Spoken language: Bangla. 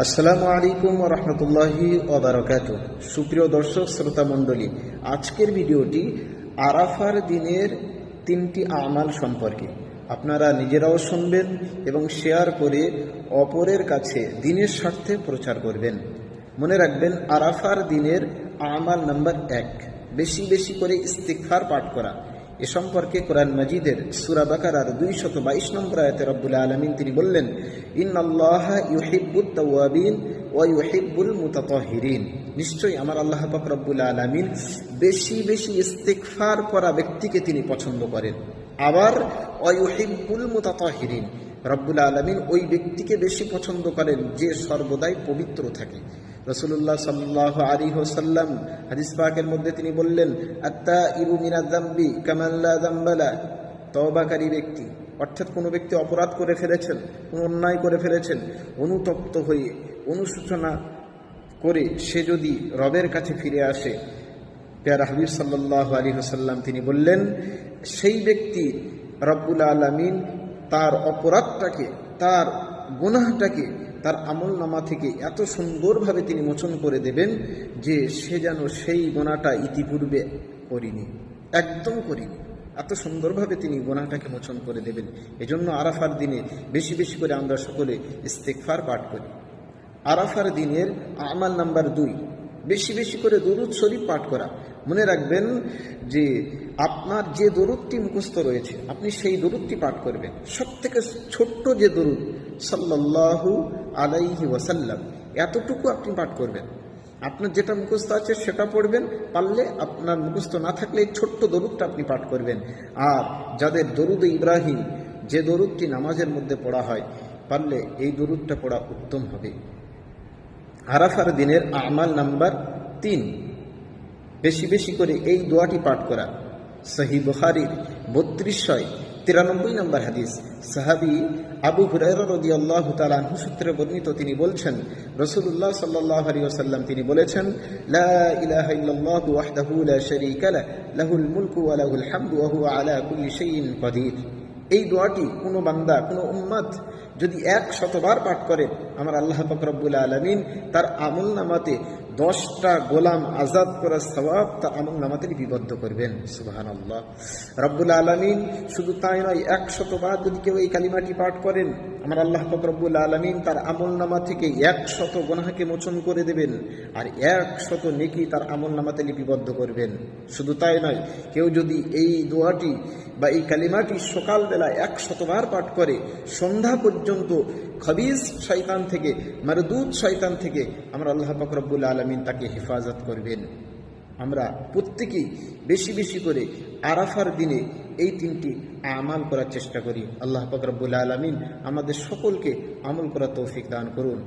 আসসালামু আলাইকুম রহমতুল্লাহি ওবরাকাত সুপ্রিয় দর্শক, শ্রোতা মণ্ডলী, আজকের ভিডিওটি আরাফার দিনের তিনটি আমাল সম্পর্কে। আপনারা নিজেরাও শুনবেন এবং শেয়ার করে অপরের কাছে দিনের স্বার্থে প্রচার করবেন। মনে রাখবেন, আরাফার দিনের আমাল নাম্বার এক। বেশি বেশি করে ইস্তিকফার পাঠ করা। এ সম্পর্কে কোরআন মজিদের সুরা বাকারার দুই শত বাইশ নম্বর আয়তে রব্বুল আলমিন তিনি বললেন ইন্নআল্লাহ ইউহিব্বুত তাওয়াবিন ও ইউহিব্বুল মুতাতাহিরিন। নিশ্চয়ই আমার আল্লাহ পাক রব্বুল আলমিন বেশি বেশি ইস্তিকফার করা ব্যক্তিকে তিনি পছন্দ করেন। আবার অয়ুহিব্বুল মুতাতহিরিন। রব্বুল আলমিন ওই ব্যক্তিকে বেশি পছন্দ করেন যে সর্বদাই পবিত্র থাকে। রসুল্লাহ সাল্লাহ আলী হোসাল্লাম হাদিস পাকের মধ্যে তিনি বললেন আত্মা ইবু মিনা দাম্বি কামাল্লা দাম্বালা তবাকারী ব্যক্তি, অর্থাৎ কোনো ব্যক্তি অপরাধ করে ফেলেছেন, কোনো অন্যায় করে ফেলেছেন, অনুতপ্ত হয়ে অনুশোচনা করে সে যদি রবের কাছে ফিরে আসে, পেয়ারা হাবিব সাল্লাহ আলী হোসাল্লাম তিনি বললেন, সেই ব্যক্তি রব্বুল আলমিন তার অপরাধটাকে, তার গুনাহটাকে তার আমল নামা থেকে এত সুন্দরভাবে তিনি মোচন করে দেবেন যে সে যেন সেই গোনাটা ইতিপূর্বে করিনি, একদম করিনি। এত সুন্দরভাবে তিনি গোনাটাকে মোচন করে দেবেন। এজন্য আরাফার দিনে বেশি বেশি করে আমরা সকলে ইস্তেকফার পাঠ করি। আরাফার দিনের আমাল নাম্বার দুই, বেশি বেশি করে দরুদ শরীফ পাঠ করা। মনে রাখবেন যে আপনার যে দরুদটি মুখস্থ রয়েছে, আপনি সেই দরুদটি পাঠ করবেন। সব থেকে ছোট্ট যে দরুদ সাল্লাল্লাহু আলাইহি ওয়াসাল্লাম। এতটুকু আপনি পাঠ করবেন। আপনার যেটা মুখস্থ আছে সেটা পড়বেন, পারলে আপনার মুখস্থ না থাকলে ছোট্ট দরুদটা আপনি পাঠ করবেন। আর যাদের দরুদ ইব্রাহিম, যে দরুদটি নামাজের মধ্যে পড়া হয়, পারলে এই দরুদটা পড়া উত্তম হবে। আরাফার দিনের আমাল নাম্বার তিন। বেশি বেশি করে এই দোয়াটি পাঠ করা। সহি বুখারির বত্রিশশয় তিরানব্বই নম্বর হাদিস। সাহাবি আবু হুরারদি আল্লাহ তালাহু সূত্রে বর্ণিত তিনি বলছেন রসুল্লাহ সাল্লাহ আলী ওসাল্লাম তিনি বলেছেন, লা ইলাহা ইল্লাল্লাহু ওয়াহদাহু লা শারীকা লাহ লাহুল মুলকু ওয়া লাহুল হামদু ওয়া আলা কুল্লি শাইইন কাদির এই দোয়াটি কোনো বান্দা, কোনো উম্মাদ যদি এক শতবার পাঠ করে, আমার আল্লাহ ফকরবুল আলমিন তার আমল নামাতে দশটা গোলাম আজাদ করার স্বভাব তা আমল নামাতে লিপিবদ্ধ করবেন। সুবাহান আল্লাহ রব্বুল আলমিন শুধু তাই নয়, এক শতবার যদি কেউ এই কালিমাটি পাঠ করেন, আমার আল্লাহ ফকরবুল আলমিন তার আমল নামা থেকে এক শত গোনাহাকে মোচন করে দেবেন আর এক শত নেকি তার আমল নামাতে লিপিবদ্ধ করবেন। শুধু তাই নয়, কেউ যদি এই দোয়াটি বা এই কালিমাটি সকালবেলা এক শতবার পাঠ করে, সন্ধ্যা পর্যন্ত খবিজ শয়তান থেকে মারদুদ শয়তান থেকে আমরা আল্লাহ ফকরবুল আলমিন তাকে হেফাজত করবেন। আমরা প্রত্যেকেই বেশি বেশি করে আরাফার দিনে এই তিনটি আমাল করার চেষ্টা করি। আল্লাহ ফকরবুল আলমিন আমাদের সকলকে আমল করার তৌফিক দান করুন।